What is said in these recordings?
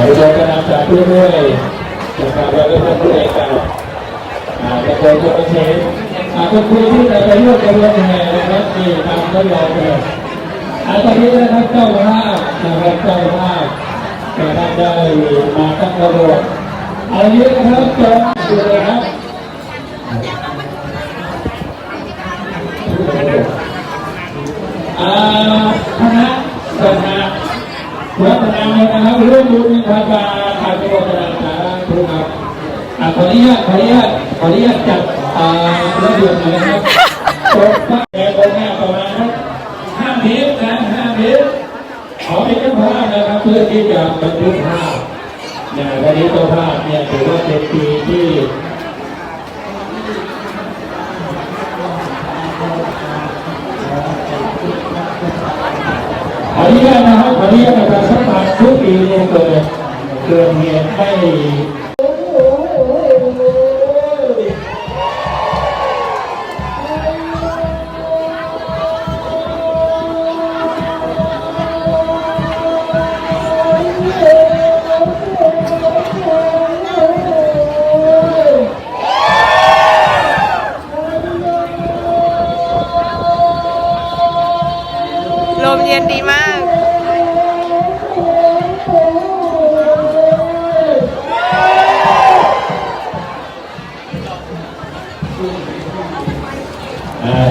เราจะนำจากผู้ด้วยนะครับเราก็จะผู้เอกกันอาจะเป็นผู้เชนอาจจะคุยที่จะไปร่วมกันยังไงนะครับนี่ตามทดลองเลยอาตอนนี้นะครับเจ้าภาพนะครับเจ้าภาพแต่ท่านได้มาตั้งกระโดดเอาเยอะนะครับจงดูเลยครับอ่าคณะคณะ วัฒนธรนะครับเรื่องบุญพาบาทางจังหวัดตราดนะครับขออนุญาตขออนุญาตขออนุญาตจัดระเบียบหน่อยนะครับจบตั้งแต่ตรงหน้าประมาณห้าเมตรนะห้าเมตรขอเป็นเจ้าภาพนะครับเพื่อที่จะบันทึกภาพเนี่ยวันนี้เจ้าภาพเนี่ยถือว่าเป็นปีที่ขออนุญาตนะครับขออนุญาตประชาสัมพัน ทุกปีเนี่ยเกิดเกิดเหตุให้ลมเย็นดีมาก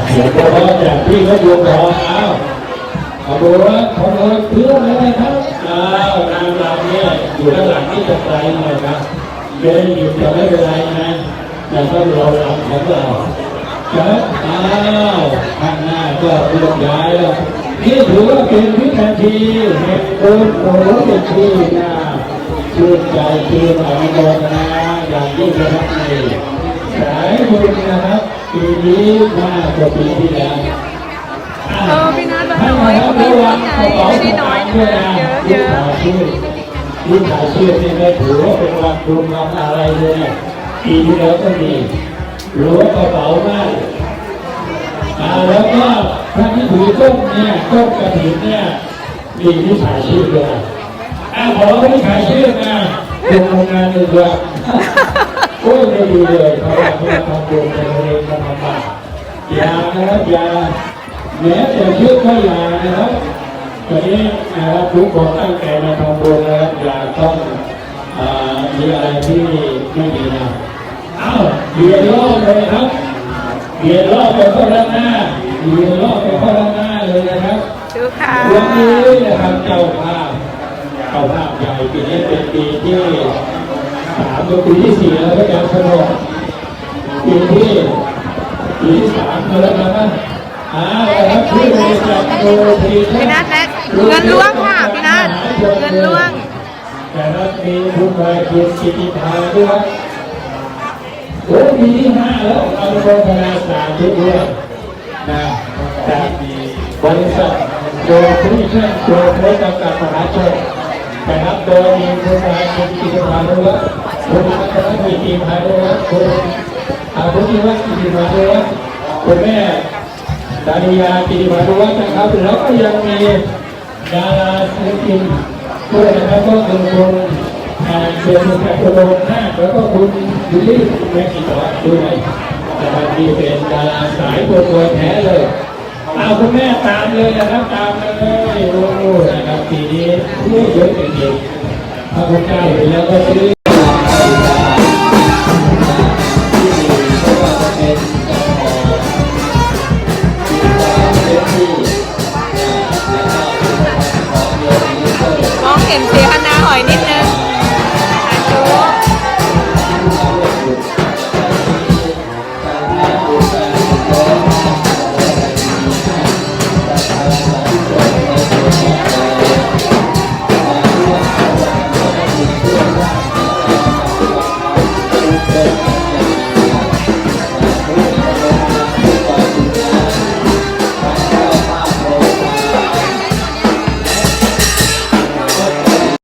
เสียงเพราจากพี่เขาอยู่ก่อนอ้าวขอดูว่าขอดูเพื่อนเลยนะครับอ้าวนางรำเนี่ยอยู่ด้านหลังนี่จะไกลหน่อยครับเดินหยุดจะไม่เป็นไรนะแต่ต้องรอรำของเราครับอ้าวข้างหน้าก็เลือกย้ายแล้วนี่ถือว่าเป็นวินาทีแห่งบุญโอ้โหเป็นที่น่าชื่นใจชื่นอนุโมทนาอย่างยิ่งนะครับนี่สายบุญนะครับ ปีนี้มากกว่าปีที่แล้วเออพี่นัทวันน้อยเขามีเยอะไงไม่ได้น้อยนะเยอะเยอะที่ขายเชื่อที่ไม่ถือว่าเป็นวันรวมวันอะไรเลยปีที่แล้วก็มีรู้ว่ากระเป๋ามากอ่แล้วก็ท่านที่ถือต้นเนี่ยต้นกระถิ่นเนี่ยมีที่ขายชื่อด้วยอ่าขอที่ขายชื่อมาลงโรงงานเลยด้วยโอ้ยไม่ดีเลยเพรา ยานะครับยาแม้แต่ชื่อก็ย่านะครับตอนนี้นะครับทุกคนตั้งใจมาทำบุญนะครับอย่าต้องมีอะไรที่ไม่ดีนะเอ้าเบียดรอบเลยครับเบียดรอบไปข้าด้านหน้าเบียดรอบไปข้าด้านหน้าเลยนะครับดูค่ะวันนี้นะครับเจ้าภาพเจ้าภาพใหญ่ปีนี้เป็นปีที่สามกับปีที่สี่แล้วก็ยังสนุกปีที่ ปีที่สามแล้วนะอ่าครับที่บริจาคโดยทีพี่นัทและเงินล่วงค่ะพี่นัทเงินล่วง แต่ละมีผู้บริกิจกิติพาด้วยโอ้ปีที่ห้าแล้วเราโฆษณาสาธุด้วยนะจากบริษัทโดยผู้ช่วยโดยผู้กำกับมหาชนนะครับโดยมีคุณนายคุณกิติพาด้วยคุณพัฒนกิติพาด้วยคุณ อาภุธิวัฒน์กิติพาด้วยคุณแม่ดาริยากิติพาด้วยนะครับแล้วก็ยังมีดาราศิลปินด้วยนะครับก็คือคุณอ่าเชียร์สุขภาพนาแล้วก็คุณยูริแม็กซ์ต่อด้วยนะครับที่เป็นดาราสายตัวตัวแท้เลยเอาคุณแม่ตามเลยนะครับตามเลยโอ้โหนะครับปีนี้ผู้เยอะจริงๆพระพุทธเจ้าเห็นแล้วก็ซื้อ ที่มองเห็นเสียคณาหอยนิดนึง